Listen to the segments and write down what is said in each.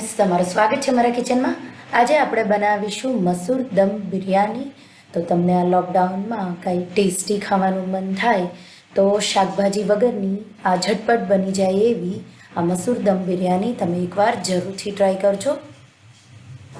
Friends તમારું સ્વાગત છે મારા કિચનમાં આજે આપણે બનાવીશું મસૂર દમ બિરયાની. તો તમને આ લોકડાઉનમાં કાંઈ ટેસ્ટી ખાવાનું મન થાય, તો શાકભાજી વગરની આ ઝટપટ બની જાય એવી આ મસૂર દમ બિરયાની તમે એકવાર જરૂરથી ટ્રાય કરજો.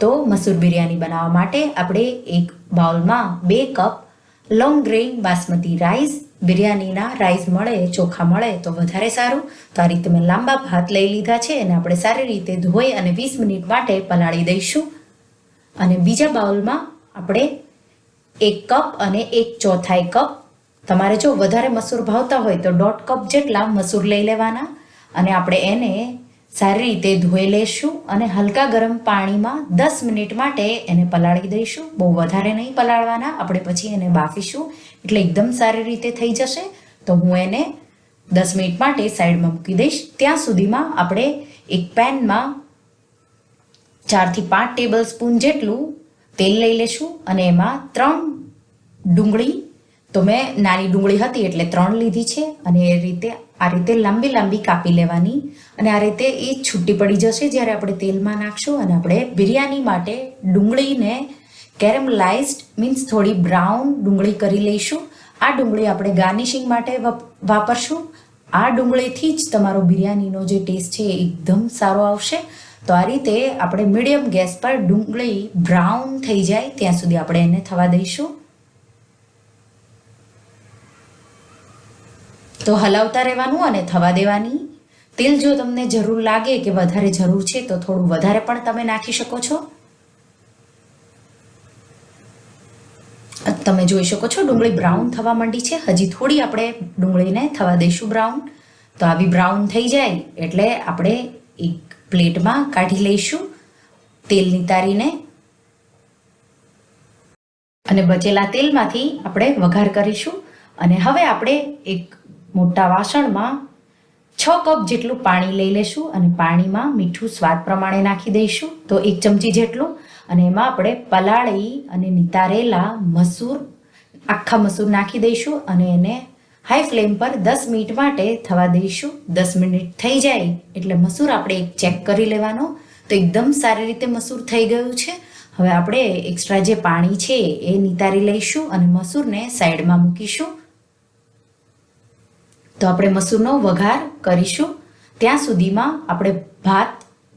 તો મસૂર બિરયાની બનાવવા માટે આપણે એક બાઉલમાં બે cup long grain basmati rice બિરયાનીના rice મળે, ચોખા મળે તો વધારે સારું. તો આ રીતે મેં લાંબા ભાત લઈ લીધા છે અને આપણે સારી રીતે ધોઈ અને વીસ મિનિટ માટે પલાળી દઈશું. અને બીજા બાઉલમાં આપણે એક કપ અને એક ચોથાઈ કપ. તમારે જો વધારે મસૂર ભાવતા હોય તો દોઢ કપ જેટલા મસૂર લઈ લેવાના. અને આપણે એને સારી રીતે ધોઈ લેશું અને હલકા ગરમ પાણીમાં દસ મિનિટ માટે એને પલાળી દઈશું. બહુ વધારે નહીં પલાળવાના. આપણે પછી એને બાફીશું. એટલે એકદમ સારી રીતે થઈ જશે. તો હું એને દસ મિનિટ માટે સાઈડમાં મૂકી દઈશ. ત્યાં સુધીમાં આપણે એક પેનમાં ચારથી પાંચ ટેબલ સ્પૂન જેટલું તેલ લઈ લેશું અને એમાં ત્રણ ડુંગળી તો મેં નાની ડુંગળી હતી એટલે ત્રણ લીધી છે અને એ રીતે, આ રીતે લાંબી લાંબી કાપી લેવાની અને આ રીતે એ છૂટી પડી જશે જ્યારે આપણે તેલમાં નાખશું અને આપણે બિરયાની માટે ડુંગળીને કેરેમલાઇઝડ મીન્સ થોડી બ્રાઉન ડુંગળી કરી લઈશું. આ ડુંગળી આપણે ગાર્નિશિંગ માટે વપ- વાપરશું. આ ડુંગળીથી જ તમારો બિરયાનીનો જે ટેસ્ટ છે એ એકદમ સારો આવશે. તો આ રીતે આપણે મીડિયમ ગેસ પર ડુંગળી બ્રાઉન થઈ જાય ત્યાં સુધી આપણે એને થવા દઈશું. તો હલાવતા રહેવાનું અને થવા દેવાની. તેલ જો તમને જરૂર લાગે કે વધારે જરૂર છે, તો થોડું વધારે પણ તમે નાખી શકો છો. તમે જોઈ શકો છો, ડુંગળી બ્રાઉન થવા માંડી છે. હજી થોડી આપણે ડુંગળીને થવા દઈશું બ્રાઉન. તો આવી બ્રાઉન થઈ જાય, એટલે આપણે એક પ્લેટમાં કાઢી લઈશું તેલ નિતારીને. અને બચેલા તેલમાંથી આપણે વઘાર કરીશું. અને હવે આપણે એક મોટા વાસણમાં છ કપ જેટલું પાણી લઈ લેશું અને પાણીમાં મીઠું સ્વાદ પ્રમાણે નાખી દઈશું. તો એક ચમચી જેટલું. અને એમાં આપણે પલાળી અને નિતારેલા મસૂર, આખા મસૂર નાખી દઈશું અને એને હાઈ ફ્લેમ પર દસ મિનિટ માટે થવા દઈશું. દસ મિનિટ થઈ જાય એટલે મસૂર આપણે એક ચેક કરી લેવાનો. તો એકદમ સારી રીતે મસૂર થઈ ગયું છે. હવે આપણે એક્સ્ટ્રા જે પાણી છે એ નિતારી લઈશું અને મસૂરને સાઈડમાં મૂકીશું. તો આપણે મસૂરનો વઘાર કરીશું. ત્યાં સુધીમાં આપણે ભાત,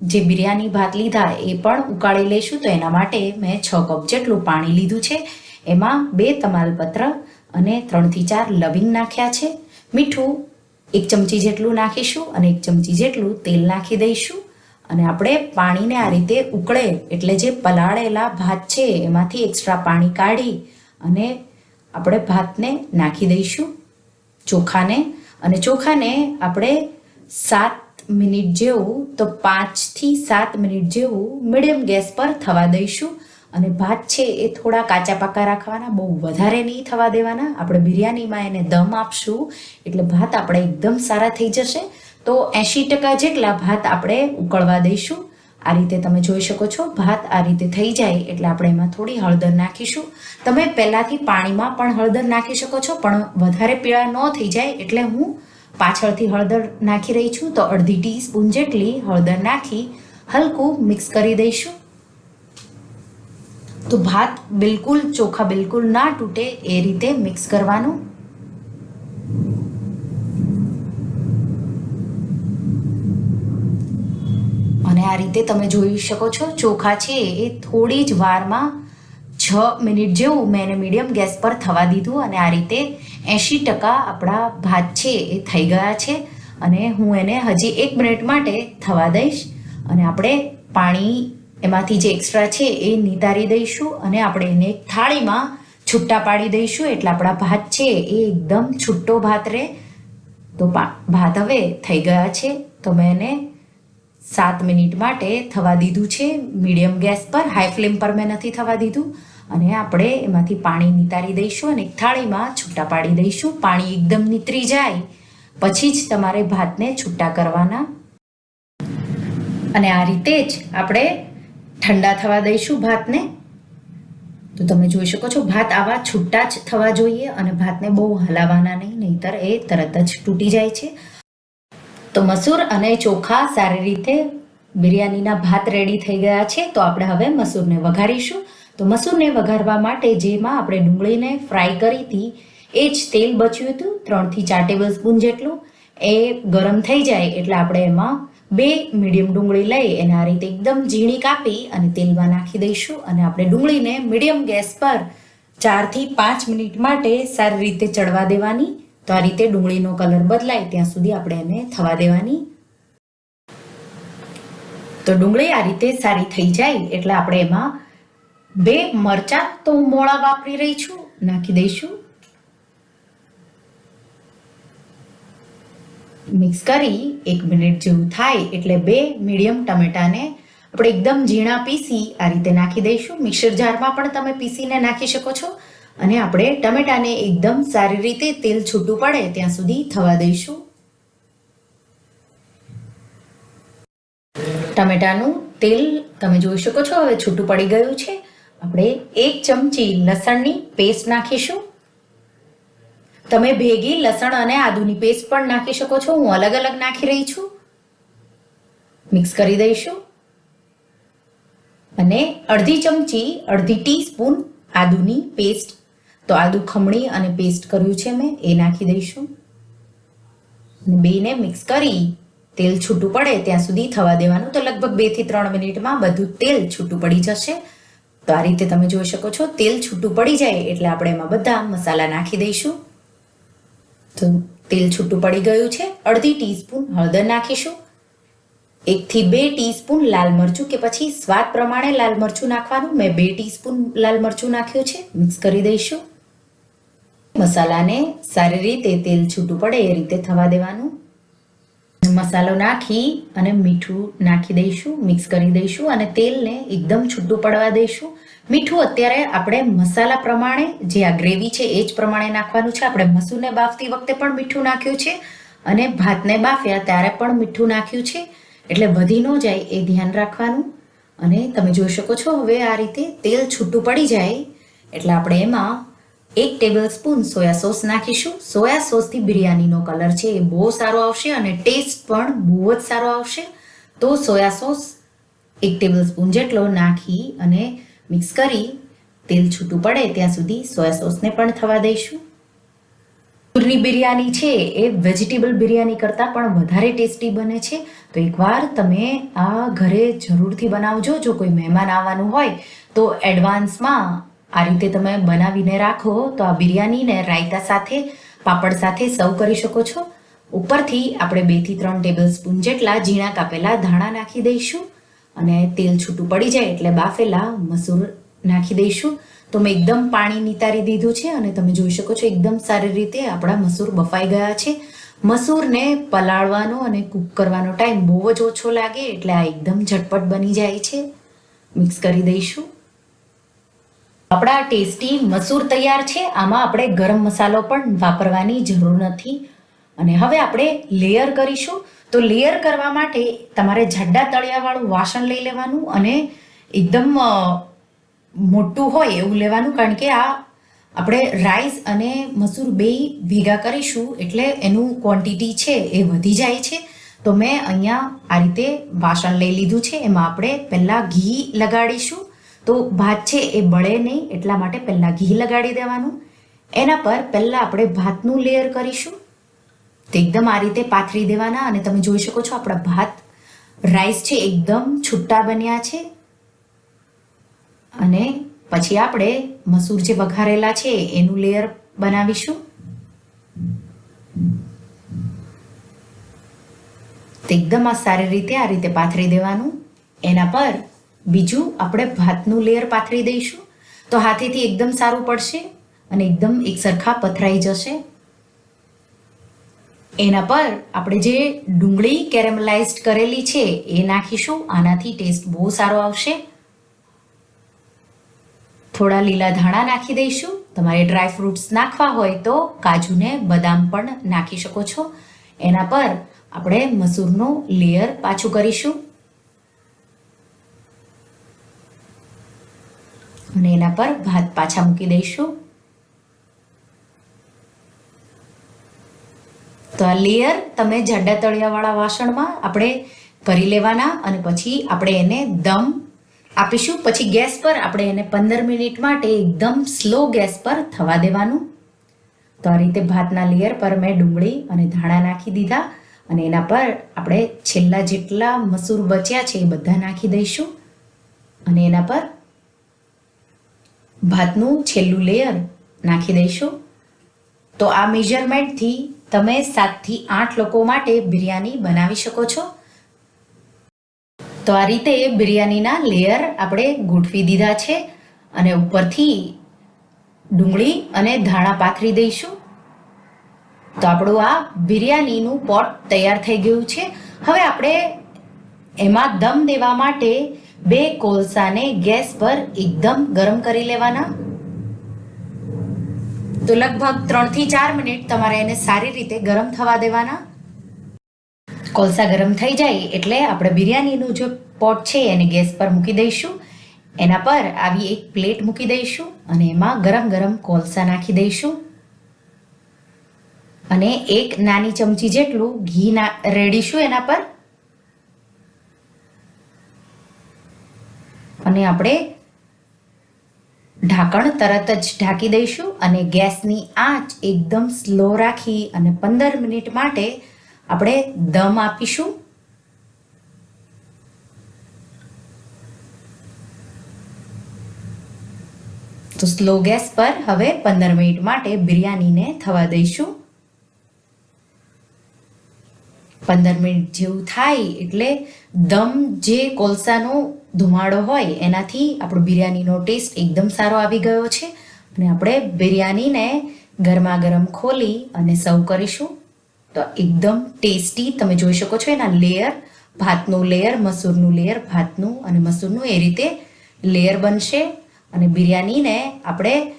જે બિરયાની ભાત લીધા એ પણ ઉકાળી લઈશું. તો એના માટે મેં છ કપ જેટલું પાણી લીધું છે. એમાં બે તમાલપત્ર અને ત્રણથી ચાર લવિંગ નાખ્યા છે. મીઠું એક ચમચી જેટલું નાખીશું અને એક ચમચી જેટલું તેલ નાખી દઈશું. અને આપણે પાણીને આ રીતે ઉકળે એટલે જે પલાળેલા ભાત છે એમાંથી એક્સ્ટ્રા પાણી કાઢી અને આપણે ભાતને નાખી દઈશું ચોખાને. અને ચોખાને આપણે સાત મિનિટ જેવું, તો પાંચથી સાત મિનિટ જેવું મીડિયમ ગેસ પર થવા દઈશું. અને ભાત છે એ થોડા કાચા પાકા રાખવાના, બહુ વધારે નહીં થવા દેવાના. આપણે બિરયાનીમાં એને દમ આપશું, એટલે ભાત આપણે એકદમ સારા થઈ જશે. તો એંશી ટકા જેટલા ભાત આપણે ઉકળવા દઈશું. આ રીતે તમે જોઈ શકો છો, ભાત આ રીતે થઈ જાય એટલે આપણે એમાં થોડી હળદર નાખીશું. તમે પહેલાંથી પાણીમાં પણ હળદર નાખી શકો છો, પણ વધારે પીળા ન થઈ જાય એટલે હું પાછળથી હળદર નાખી રહી છું. તો અડધી ટીસ્પૂન જેટલી હળદર નાખી હલકું મિક્સ કરી દઈશું. તો ભાત બિલકુલ ચોખા બિલકુલ ના તૂટે એ રીતે મિક્સ કરવાનું. આ રીતે તમે જોઈ શકો છો, ચોખા છે એ થોડી જ વારમાં છ મિનિટ જેવું મેં એને મીડિયમ ગેસ પર થવા દીધું અને આ રીતે એંશી ટકા આપણા ભાત છે એ થઈ ગયા છે અને હું એને હજી એક મિનિટ માટે થવા દઈશ અને આપણે પાણી એમાંથી જે એક્સ્ટ્રા છે એ નિતારી દઈશું અને આપણે એને એક થાળીમાં છૂટા પાડી દઈશું એટલે આપણા ભાત છે એ એકદમ છૂટો ભાત રહે. તો ભાત હવે થઈ ગયા છે. તો મેં એને સાત મિનિટ માટે થવા દીધું છે. મીડિયમ ગેસ પર, હાઈ ફ્લેમ પર મેં નથી થવા દીધું. અને આપણે એમાંથી પાણી નિતારી દઈશું અને થાળીમાં છૂટા પાડી દઈશું. પાણી એકદમ નીતરી જાય. પછી જ તમારે ભાતને છૂટા કરવાના. અને આ રીતે જ આપણે ઠંડા થવા દઈશું ભાતને. તો તમે જોઈ શકો છો, ભાત આવા છૂટા જ થવા જોઈએ અને ભાતને બહુ હલાવવાના નહીં, નહીતર એ તરત જ તૂટી જાય છે. તો મસૂર અને ચોખા સારી રીતે બિરયાનીના ભાત રેડી થઈ ગયા છે. તો આપણે હવે મસૂરને વઘારીશું. તો મસૂરને વઘારવા માટે જેમાં આપણે ડુંગળીને ફ્રાય કરી હતી, એ જ તેલ બચ્યું હતું ત્રણથી ચાર ટેબલ સ્પૂન જેટલું. એ ગરમ થઈ જાય એટલે આપણે એમાં બે મીડિયમ ડુંગળી લઈ એને આ રીતે એકદમ ઝીણી કાપી અને તેલમાં નાખી દઈશું અને આપણે ડુંગળીને મીડિયમ ગેસ પર ચારથી પાંચ મિનિટ માટે સારી રીતે ચડવા દેવાની. તો આ રીતે ડુંગળીનો કલર બદલાય ત્યાં સુધી આપણે એને થવા દેવાની. તો ડુંગળી આ રીતે સારી થઈ જાય એટલે આપણે એમાં બે મરચા તો હું મોળા વાપરી રહી છું, નાખી દઈશું. મિક્સ કરી એક મિનિટ જેવું થાય એટલે બે મીડિયમ ટમેટાને આપણે એકદમ ઝીણા પીસી આ રીતે નાખી દઈશું. મિક્સર જારમાં પણ તમે પીસીને નાખી શકો છો. અને આપણે ટમેટાને એકદમ સારી રીતે તેલ છૂટું પડે ત્યાં સુધી થવા દઈશું. ટમેટાનું તેલ તમે જોઈ શકો છો, હવે છૂટું પડી ગયું છે. આપણે એક ચમચી લસણની પેસ્ટ નાખીશું. તમે ભેગી લસણ અને આદુની પેસ્ટ પણ નાખી શકો છો, હું અલગ અલગ નાખી રહી છું. મિક્સ કરી દઈશું. અને અડધી ચમચી, અડધી ટીસ્પૂન આદુની પેસ્ટ તો આદુ ખમણી અને પેસ્ટ કર્યું છે મેં, એ નાખી દઈશું. બેને મિક્સ કરી, તેલ છૂટું પડે ત્યાં સુધી થવા દેવાનું. તો લગભગ બેથી ત્રણ મિનિટમાં બધું તેલ છૂટું પડી જશે. તો આ રીતે તમે જોઈ શકો છો, તેલ છૂટું પડી જાય એટલે આપણે એમાં બધા મસાલા નાખી દઈશું. તો તેલ છૂટું પડી ગયું છે, અડધી ટીસ્પૂન હળદર નાખીશું. એકથી બે ટીસ્પૂન લાલ મરચું કે પછી સ્વાદ પ્રમાણે લાલ મરચું નાખવાનું. મેં બે ટીસ્પૂન લાલ મરચું નાખ્યું છે મિક્સ કરી દઈશું. મસાલાને સારી રીતે તેલ છૂટું પડે એ રીતે થવા દેવાનું. મસાલો નાખી અને મીઠું નાખી દઈશું, મિક્સ કરી દઈશું અને તેલને એકદમ છૂટું પડવા દઈશું. મીઠું અત્યારે આપણે મસાલા પ્રમાણે, જે આ ગ્રેવી છે એ જ પ્રમાણે નાખવાનું છે. આપણે મસૂરને બાફતી વખતે પણ મીઠું નાખ્યું છે અને ભાતને બાફ્યા ત્યારે પણ મીઠું નાખ્યું છે. એટલે વધી ન જાય એ ધ્યાન રાખવાનું. અને તમે જોઈ શકો છો, હવે આ રીતે તેલ છૂટું પડી જાય. એટલે આપણે એમાં એક ટેબલ સ્પૂન સોયા સોસ નાખીશું સોયા સોસથી બિરયાનીનો કલર છે એ બહુ સારો આવશે અને ટેસ્ટ પણ બહુ જ સારો આવશે. તો સોયા સોસ એક ટેબલ સ્પૂન જેટલો નાખી અને મિક્સ કરી તેલ છૂટું પડે ત્યાં સુધી સોયા સોસને પણ થવા દઈશું. પૂરની બિરયાની છે એ વેજીટેબલ બિરયાની કરતાં પણ વધારે ટેસ્ટી બને છે. તો એકવાર તમે આ ઘરે જરૂરથી બનાવજો. જો કોઈ મહેમાન આવવાનું હોય તો એડવાન્સમાં આ રીતે તમે બનાવીને રાખો તો આ બિરયાનીને રાયતા સાથે, પાપડ સાથે સર્વ કરી શકો છો. ઉપરથી આપણે બેથી ત્રણ ટેબલ સ્પૂન જેટલા ઝીણા કાપેલા ધાણા નાખી દઈશું અને તેલ છૂટું પડી જાય એટલે બાફેલા મસૂર નાખી દઈશું. તો મેં એકદમ પાણી નિતારી દીધું છે અને તમે જોઈ શકો છો એકદમ સારી રીતે આપણા મસૂર બફાઈ ગયા છે. મસૂરને પલાળવાનો અને કૂક કરવાનો ટાઈમ બહુ જ ઓછો લાગે એટલે આ એકદમ ઝટપટ બની જાય છે. મિક્સ કરી દઈશું. આપણા ટેસ્ટી મસૂર તૈયાર છે. આમાં આપણે ગરમ મસાલો પણ વાપરવાની જરૂર નથી. અને હવે આપણે લેયર કરીશું. તો લેયર કરવા માટે તમારે જાડા તળિયાવાળું વાસણ લઈ લેવાનું અને એકદમ મોટું હોય એવું લેવાનું. કારણ કે આ આપણે રાઈસ અને મસૂર બે ભેગા કરીશું એટલે એનું ક્વોન્ટિટી છે એ વધી જાય છે. તો મેં અહીંયા આ રીતે વાસણ લઈ લીધું છે. એમાં આપણે પહેલાં ઘી લગાડીશું. તો ભાત છે એ બળે નહીં, એટલા માટે પહેલાં ઘી લગાડી દેવાનું. એના પર પહેલાં આપણે ભાતનું લેયર કરીશું. તો એકદમ આ રીતે પાથરી દેવાના અને તમે જોઈ શકો છો આપણા ભાત રાઈસ છે એકદમ છૂટા બન્યા છે. અને પછી આપણે મસૂર જે વઘારેલા છે એનું લેયર બનાવીશું. એકદમ આ સારી રીતે આ રીતે પાથરી દેવાનું. એના પર બીજું આપણે ભાતનું લેયર પાથરી દઈશું. તો હાથેથી એકદમ સારું પડશે અને એકદમ એક સરખા પથરાઈ જશે. એના પર આપણે જે ડુંગળી કેરેમલાઇઝડ કરેલી છે એ નાખીશું. આનાથી ટેસ્ટ બહુ સારો આવશે. થોડા લીલા ધાણા નાખી દઈશું. તમારે ડ્રાય ફ્રૂટ્સ નાખવા હોય તો કાજુને બદામ પણ નાખી શકો છો. એના પર આપણે મસૂરનું લેયર પાછું કરીશું. અને એના પર ભાત પાછા મૂકી દઈશું. તો આ લેયર તમે જાડા તળિયાવાળા વાસણમાં આપણે ભરી લેવાના અને પછી આપણે એને દમ આપીશું. પછી ગેસ પર આપણે એને પંદર મિનિટ માટે એકદમ સ્લો ગેસ પર થવા દેવાનું. તો આ રીતે ભાતના લેયર પર મેં ડુંગળી અને ધાણા નાખી દીધા અને એના પર આપણે છેલ્લા જેટલા મસૂર બચ્યા છે એ બધા નાખી દઈશું. અને એના પર ભાતનું છેલ્લું લેયર નાખી દઈશું. તો આ મેજરમેન્ટથી તમે સાતથી આઠ લોકો માટે બિરયાની બનાવી શકો છો. તો આ રીતે બિરયાનીના લેયર આપણે ગોઠવી દીધા છે અને ઉપરથી ડુંગળી અને ધાણા પાથરી દઈશું. તો આપણું આ બિરયાનીનું પોટ તૈયાર થઈ ગયું છે. હવે આપણે એમાં દમ દેવા માટે બે કોલસાને ગેસ પર એકદમ ગરમ કરી લેવાના. તો લગભગ ત્રણથી ચાર મિનિટ તમારે એને સારી રીતે ગરમ થવા દેવાના. કોલસા ગરમ થઈ જાય એટલે આપણે બિરયાનીનું જે પોટ છે એને ગેસ પર મૂકી દઈશું. એના પર આવી એક પ્લેટ મૂકી દઈશું અને એમાં ગરમ ગરમ કોલસા નાખી દઈશું. અને એક નાની ચમચી જેટલું ઘી ના, રેડીશું એના પર. અને આપણે ઢાંકણ તરત જ ઢાંકી દઈશું અને ગેસની આંચ એકદમ સ્લો રાખી અને પંદર મિનિટ માટે આપણે દમ આપીશું. તો સ્લો ગેસ પર હવે પંદર મિનિટ માટે બિરયાનીને થવા દઈશું. પંદર મિનિટ જેવું થાય એટલે દમ જે કોલસાનો ધુમાડો હોય, એનાથી આપણો બિરયાનીનો ટેસ્ટ એકદમ સારો આવી ગયો છે. અને આપણે બિરયાનીને ગરમા ગરમ ખોલી અને સર્વ કરીશું. તો એકદમ ટેસ્ટી તમે જોઈ શકો છો એના લેયર, ભાતનું લેયર, મસૂરનું લેયર, ભાતનું અને મસૂરનું એ રીતે લેયર બનશે. અને બિરયાનીને આપણે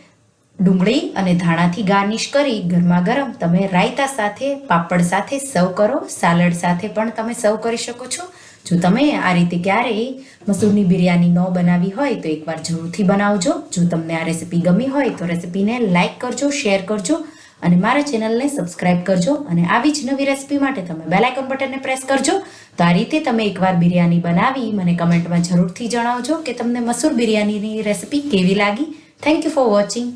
ડુંગળી અને ધાણાથી ગાર્નિશ કરી ગરમા ગરમ તમે રાયતા સાથે, પાપડ સાથે સર્વ કરો, સાલડ સાથે પણ તમે સર્વ કરી શકો છો. જો તમે આ રીતે ક્યારેય મસૂરની બિરયાની ન બનાવી હોય તો એકવાર જરૂરથી બનાવજો. જો તમને આ રેસીપી ગમી હોય તો રેસીપીને લાઇક કરજો, શેર કરજો અને મારા ચેનલને સબસ્ક્રાઇબ કરજો અને આવી જ નવી રેસિપી માટે તમે બેલ આઇકોન બટનને પ્રેસ કરજો. તો આ રીતે તમે એકવાર બિરયાની બનાવી મને કમેન્ટમાં જરૂરથી જણાવજો કે તમને મસૂર બિરયાનીની રેસીપી કેવી લાગી. Thank you for watching